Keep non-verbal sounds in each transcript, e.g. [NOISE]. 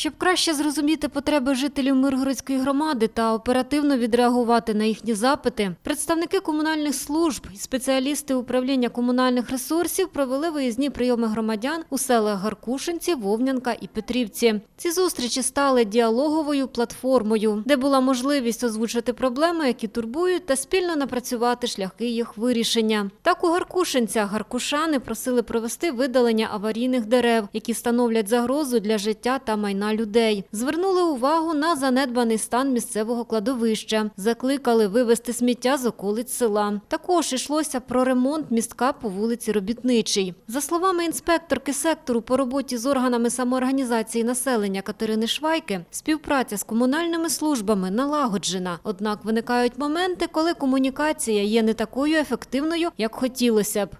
Щоб краще зрозуміти потреби жителів Миргородської громади та оперативно відреагувати на їхні запити, представники комунальних служб і спеціалісти управління комунальних ресурсів провели виїзні прийоми громадян у селах Гаркушинці, Вовнянка і Петрівці. Ці зустрічі стали діалоговою платформою, де була можливість озвучити проблеми, які турбують, та спільно напрацювати шляхи їх вирішення. Так у Гаркушинцях гаркушани просили провести видалення аварійних дерев, які становлять загрозу для життя та майна людей. Звернули увагу на занедбаний стан місцевого кладовища, закликали вивезти сміття з околиць села. Також йшлося про ремонт містка по вулиці Робітничій. За словами інспекторки сектору по роботі з органами самоорганізації населення Катерини Швайки, співпраця з комунальними службами налагоджена. Однак виникають моменти, коли комунікація є не такою ефективною, як хотілося б.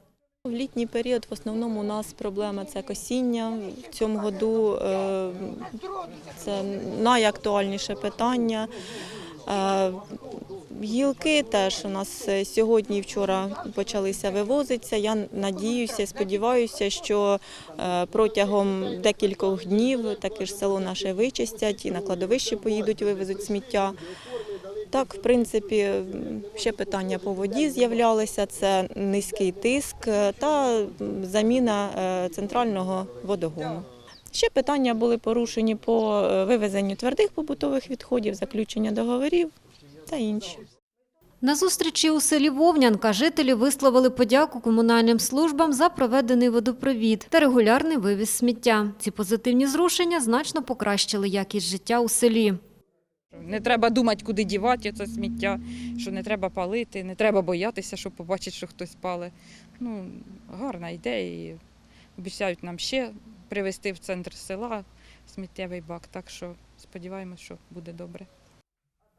В літній період в основному у нас проблема це косіння. В цьому году е, це найактуальніше питання. Е, Гілки теж у нас е, сьогодні і вчора почалися вивозитися. Я надіюся, сподіваюся, що протягом декількох днів таке ж село наше вичистять і на кладовище поїдуть, вивезуть сміття. Так, в принципі, ще питання по воді з'являлися: це низький тиск та заміна е, центрального водогону. Ще питання були порушені по е, вивезенню твердих побутових відходів, заключення договорів та інші. На зустрічі у селі Вовнянка жителі висловили подяку комунальним службам за проведений водопровід та регулярний вивіз сміття. Ці позитивні зрушення значно покращили якість життя у селі. Не треба думати, куди дівати це сміття, що не треба палити, не треба боятися, що побачить, що хтось палить. Ну, гарна ідея. І обіцяють нам ще привезти в центр села сміттєвий бак. Так що сподіваємось, що буде добре.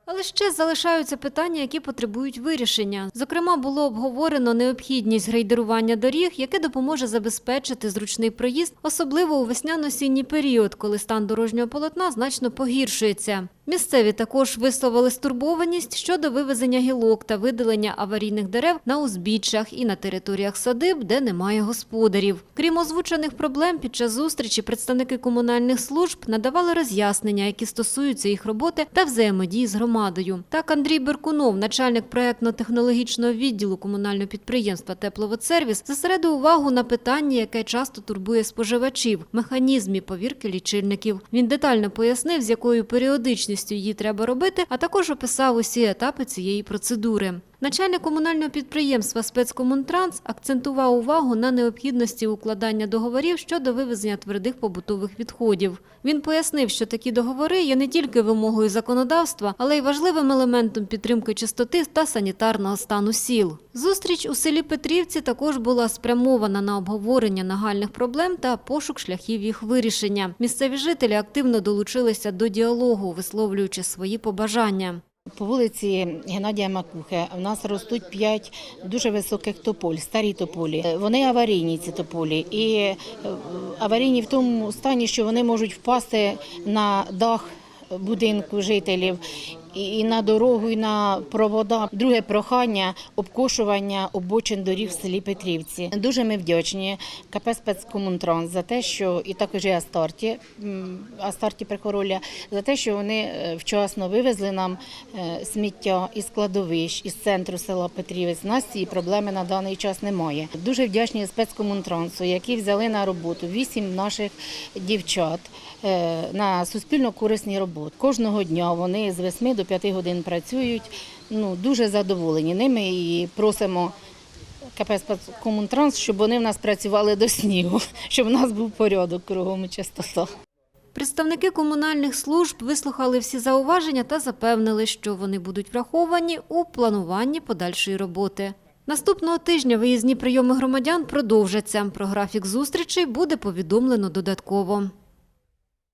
Але ще залишаються питання, які потребують вирішення. Зокрема, було обговорено необхідність грейдерування доріг, яке допоможе забезпечити зручний проїзд, особливо у весняно-осінній період, коли стан дорожнього полотна значно погіршується. Місцеві також висловили стурбованість щодо вивезення гілок та видалення аварійних дерев на узбіччях і на територіях садиб, де немає господарів. Крім озвучених проблем, під час зустрічі представники комунальних служб надавали роз'яснення, які стосуються їх роботи та взаємодії з громадою. Так Андрій Беркунов, начальник проєктно-технологічного відділу комунального підприємства Тепловодсервіс, зосередив увагу на питанні, яке часто турбує споживачів – механізмі повірки лічильників. Він детально пояснив, з якою періодичністю її треба робити, а також описав усі етапи цієї процедури. Начальник комунального підприємства «Спецкомунтранс» акцентував увагу на необхідності укладання договорів щодо вивезення твердих побутових відходів. Він пояснив, що такі договори є не тільки вимогою законодавства, але й важливим елементом підтримки чистоти та санітарного стану сіл. Зустріч у селі Петрівці також була спрямована на обговорення нагальних проблем та пошук шляхів їх вирішення. Місцеві жителі активно долучилися до діалогу, висловлюючи свої побажання. По вулиці Геннадія Макухи в нас ростуть п'ять дуже високих тополь, старі тополі. Вони аварійні, ці тополі, і е, аварійні в тому стані, що вони можуть впасти на дах будинку жителів. І і на дорогу, і на провода. Друге прохання обкошування обочин доріг в селі Петрівці. Дуже ми вдячні КП «Спецкомунтранс» за те, що і також і Астарті, Астарті Прикороля, за те, що вони е, вчасно вивезли нам е, сміття із складовищ, із центру села Петрівець. У нас цієї проблеми на даний час немає. Дуже вдячні спецкомунтрансу, які взяли на роботу вісім наших дівчат е, на суспільно корисні роботи. Кожного дня вони з 8 до 5 годин працюють. Ну дуже задоволені ними і просимо. КП «Спецкомунтранс», щоб вони в нас працювали до снігу, [LAUGHS] щоб у нас був порядок кругом і чистота. Представники комунальних служб вислухали всі зауваження та запевнили, що вони будуть враховані у плануванні подальшої роботи. Наступного тижня виїзні прийоми громадян продовжаться. Про графік зустрічей буде повідомлено додатково.